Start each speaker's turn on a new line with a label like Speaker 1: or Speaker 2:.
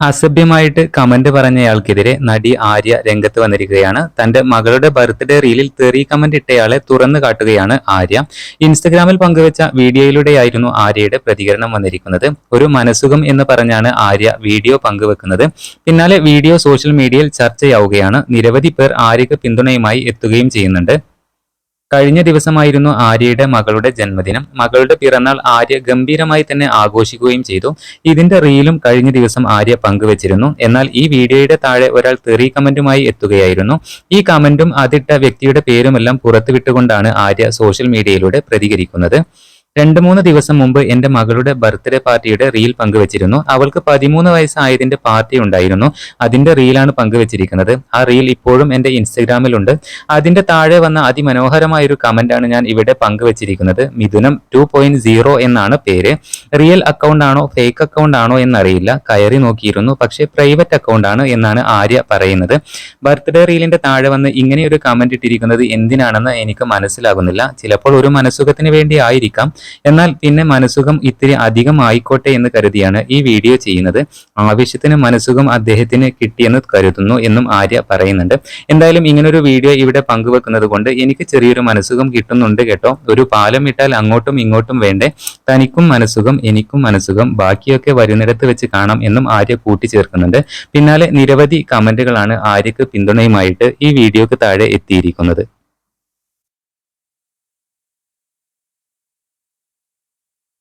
Speaker 1: അസഭ്യമായിട്ട് comment പറഞ്ഞയാൾക്കെതിരെ നടി ആര്യ രംഗത്ത് വന്നിരിക്കുകയാണ്. തന്റെ മകളുടെ ബർത്ത്ഡേ റീലിൽ തെറി കമന്റ് ഇട്ടയാളെ തുറന്നു കാട്ടുകയാണ് ആര്യ. ഇൻസ്റ്റഗ്രാമിൽ പങ്കുവച്ച വീഡിയോയിലൂടെയായിരുന്നു ആര്യയുടെ പ്രതികരണം വന്നിരിക്കുന്നത്. ഒരു മനസുഖം എന്ന് പറഞ്ഞാണ് ആര്യ വീഡിയോ പങ്കുവെക്കുന്നത്. പിന്നാലെ വീഡിയോ സോഷ്യൽ മീഡിയയിൽ ചർച്ചയാവുകയാണ്. നിരവധി പേർ ആര്യക്ക് പിന്തുണയുമായി എത്തുകയും ചെയ്യുന്നുണ്ട്. കഴിഞ്ഞ ദിവസമായിരുന്നു ആര്യയുടെ മകളുടെ ജന്മദിനം. മകളുടെ പിറന്നാൾ ആര്യ ഗംഭീരമായി തന്നെ ആഘോഷിക്കുകയും ചെയ്തു. ഇതിന്റെ റീലും കഴിഞ്ഞ ദിവസം ആര്യ പങ്കുവച്ചിരുന്നു. എന്നാൽ ഈ വീഡിയോയുടെ താഴെ ഒരാൾ തെറി കമന്റുമായി എത്തുകയായിരുന്നു. ഈ കമന്റും അതിട്ട വ്യക്തിയുടെ പേരുമെല്ലാം പുറത്തുവിട്ടുകൊണ്ടാണ് ആര്യ സോഷ്യൽ മീഡിയയിലൂടെ പ്രതികരിക്കുന്നത്. രണ്ട് മൂന്ന് ദിവസം മുമ്പ് എന്റെ മകളുടെ ബർത്ത്ഡേ പാർട്ടിയുടെ റീൽ പങ്കുവച്ചിരുന്നു. അവൾക്ക് പതിമൂന്ന് വയസ്സായതിന്റെ പാർട്ടി ഉണ്ടായിരുന്നു. അതിന്റെ റീലാണ് പങ്കുവച്ചിരിക്കുന്നത്. ആ റീൽ ഇപ്പോഴും എന്റെ ഇൻസ്റ്റഗ്രാമിലുണ്ട്. അതിന്റെ താഴെ വന്ന അതിമനോഹരമായ ഒരു കമന്റാണ് ഞാൻ ഇവിടെ പങ്കുവച്ചിരിക്കുന്നത്. മിഥുനം ടു എന്നാണ് പേര്. റിയൽ അക്കൗണ്ട് ആണോ ഫേക്ക് അക്കൗണ്ട് ആണോ എന്നറിയില്ല. കയറി നോക്കിയിരുന്നു. പക്ഷേ പ്രൈവറ്റ് അക്കൗണ്ട് ആണ് എന്നാണ് ആര്യ പറയുന്നത്. ബർത്ത്ഡേ റീലിന്റെ താഴെ വന്ന് ഇങ്ങനെ ഒരു കമന്റ് ഇട്ടിരിക്കുന്നത് എന്തിനാണെന്ന് എനിക്ക് മനസ്സിലാകുന്നില്ല. ചിലപ്പോൾ ഒരു മനസ്സുഖത്തിന് വേണ്ടി ആയിരിക്കാം. എന്നാൽ പിന്നെ മനസ്സുഖം ഇത്തിരി അധികം ആയിക്കോട്ടെ എന്ന് കരുതിയാണ് ഈ വീഡിയോ ചെയ്യുന്നത്. ആവശ്യത്തിന് മനസ്സുഖം അദ്ദേഹത്തിന് കിട്ടിയെന്ന് കരുതുന്നു എന്നും ആര്യ പറയുന്നുണ്ട്. എന്തായാലും ഇങ്ങനൊരു വീഡിയോ ഇവിടെ പങ്കുവെക്കുന്നത് കൊണ്ട് എനിക്ക് ചെറിയൊരു മനസ്സുഖം കിട്ടുന്നുണ്ട് കേട്ടോ. ഒരു പാലം ഇട്ടാൽ അങ്ങോട്ടും ഇങ്ങോട്ടും വേണ്ടേ. തനിക്കും മനസ്സുഖം എനിക്കും മനസ്സുഖം. ബാക്കിയൊക്കെ വരുന്നിടത്ത് വെച്ച് കാണാം എന്നും ആര്യ കൂട്ടിച്ചേർക്കുന്നുണ്ട്. പിന്നാലെ നിരവധി കമന്റുകളാണ് ആര്യക്ക് പിന്തുണയുമായിട്ട് ഈ വീഡിയോക്ക് താഴെ എത്തിയിരിക്കുന്നത്.